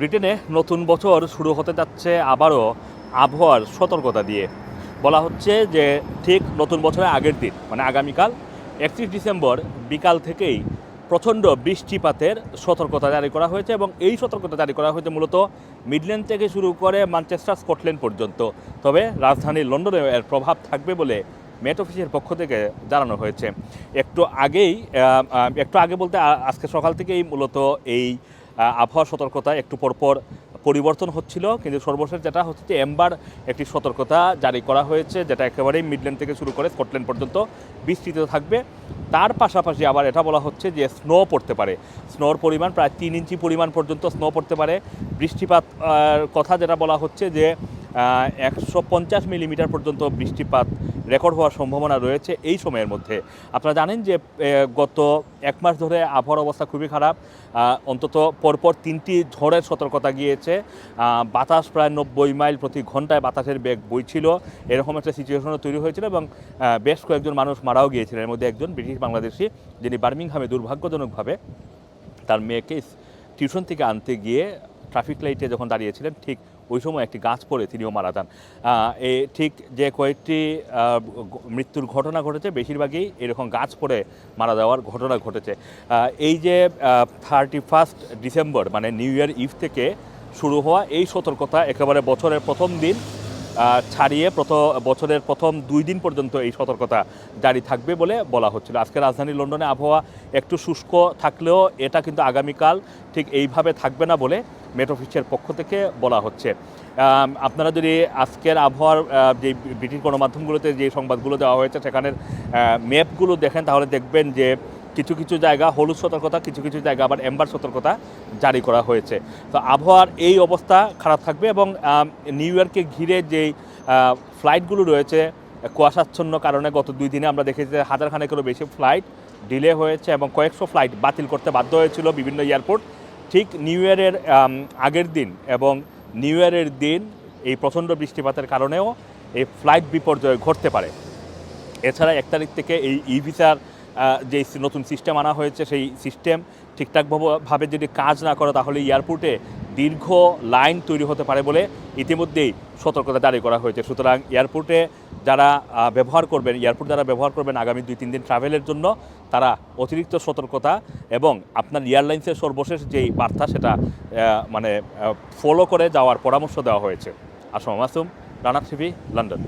ব্রিটেনে নতুন বছর শুরু হতে যাচ্ছে আবারও আবহাওয়ার সতর্কতা দিয়ে। বলা হচ্ছে যে ঠিক নতুন বছরের আগের দিন মানে আগামীকাল, একত্রিশ ডিসেম্বর বিকাল থেকেই প্রচণ্ড বৃষ্টিপাতের সতর্কতা জারি করা হয়েছে এবং এই সতর্কতা জারি করা হয়েছে মূলত মিডল্যান্ড থেকে শুরু করে ম্যানচেস্টার, স্কটল্যান্ড পর্যন্ত। তবে রাজধানী লন্ডনে এর প্রভাব থাকবে বলে মেট অফিসের পক্ষ থেকে জানানো হয়েছে। একটু আগেই একটু আগে বলতে আজকে সকাল থেকেই মূলত এই আবহাওয়া সতর্কতা একটু পরপর পরিবর্তন হচ্ছিল, কিন্তু সর্বশেষ যেটা হচ্ছে যে এমবার একটি সতর্কতা জারি করা হয়েছে, যেটা একেবারেই মিডল্যান্ড থেকে শুরু করে স্কটল্যান্ড পর্যন্ত বিস্তৃত থাকবে। তার পাশাপাশি আবার এটা বলা হচ্ছে যে স্নো পড়তে পারে। স্নোর পরিমাণ প্রায় তিন ইঞ্চি পরিমাণ পর্যন্ত স্নো পড়তে পারে। বৃষ্টিপাত কথা যেটা বলা হচ্ছে যে একশো পঞ্চাশ মিলিমিটার পর্যন্ত বৃষ্টিপাত রেকর্ড হওয়ার সম্ভাবনা রয়েছে এই সময়ের মধ্যে। আপনারা জানেন যে গত এক মাস ধরে আবহাওয়ার অবস্থা খুবই খারাপ। অন্তত পরপর তিনটি ঝড়ের সতর্কতা গিয়েছে। বাতাস প্রায় নব্বই মাইল প্রতি ঘন্টায় বাতাসের বেগ বইছিল। এরকম একটা সিচুয়েশনও তৈরি হয়েছিল এবং বেশ কয়েকজন মানুষ মারাও গিয়েছিলেন। এর মধ্যে একজন ব্রিটিশ বাংলাদেশি যিনি বার্মিংহামে দুর্ভাগ্যজনকভাবে তার মেয়েকে টিউশন থেকে আনতে গিয়ে ট্রাফিক লাইটে যখন দাঁড়িয়েছিলেন, ঠিক ওই সময় একটি গাছ পড়ে তিনিও মারা যান। এই এ ঠিক যে কয়েকটি মৃত্যুর ঘটনা ঘটেছে, বেশিরভাগই এরকম গাছ পড়ে মারা যাওয়ার ঘটনা ঘটেছে। এই যে থার্টি ফার্স্ট ডিসেম্বর মানে নিউ ইয়ার ইভ থেকে শুরু হওয়া এই সতর্কতা একেবারে বছরের প্রথম দিন ছাড়িয়ে প্রথম বছরের প্রথম দুই দিন পর্যন্ত এই সতর্কতা জারি থাকবে বলে বলা হচ্ছিল। আজকে রাজধানী লন্ডনে আবহাওয়া একটু শুষ্ক থাকলেও এটা কিন্তু আগামীকাল ঠিক এইভাবে থাকবে না বলে মেট অফিসের পক্ষ থেকে বলা হচ্ছে। আপনারা যদি আজকের আবহাওয়ার যে ব্রিটিশ গণমাধ্যমগুলোতে যে সংবাদগুলো দেওয়া হয়েছে, সেখানের ম্যাপগুলো দেখেন, তাহলে দেখবেন যে কিছু কিছু জায়গা, হলুদ সতর্কতা, কিছু কিছু জায়গা আবার এম্বার সতর্কতা জারি করা হয়েছে। তো আবহাওয়ার এই অবস্থা খারাপ থাকবে এবং নিউ ইয়র্কে ঘিরে যেই ফ্লাইটগুলো রয়েছে, কুয়াশাচ্ছন্ন কারণে গত দুই দিনে আমরা দেখেছি যে হাজার খানেকেরও বেশি ফ্লাইট ডিলে হয়েছে এবং কয়েকশো ফ্লাইট বাতিল করতে বাধ্য হয়েছিল বিভিন্ন এয়ারপোর্ট ঠিক নিউ ইয়ারের আগের দিন এবং নিউ ইয়ারের দিন এই প্রচণ্ড বৃষ্টিপাতের কারণেও এই ফ্লাইট বিপর্যয় ঘটতে পারে। এছাড়া এক তারিখ থেকে এই ই ভিসার যে নতুন সিস্টেম আনা হয়েছে, সেই সিস্টেম ঠিকঠাকভাবে যদি কাজ না করে, তাহলে এয়ারপোর্টে দীর্ঘ লাইন তৈরি হতে পারে বলে ইতিমধ্যেই সতর্কতা জারি করা হয়েছে। সুতরাং এয়ারপোর্টে যারা ব্যবহার করবেন এয়ারপোর্ট যারা ব্যবহার করবেন আগামী দুই, তিন দিন ট্রাভেলের জন্য, তারা অতিরিক্ত সতর্কতা এবং আপনার এয়ারলাইন্সের সর্বশেষ যেই বার্তা, সেটা মানে ফলো করে যাওয়ার পরামর্শ দেওয়া হয়েছে। Assam Masum Rana TV London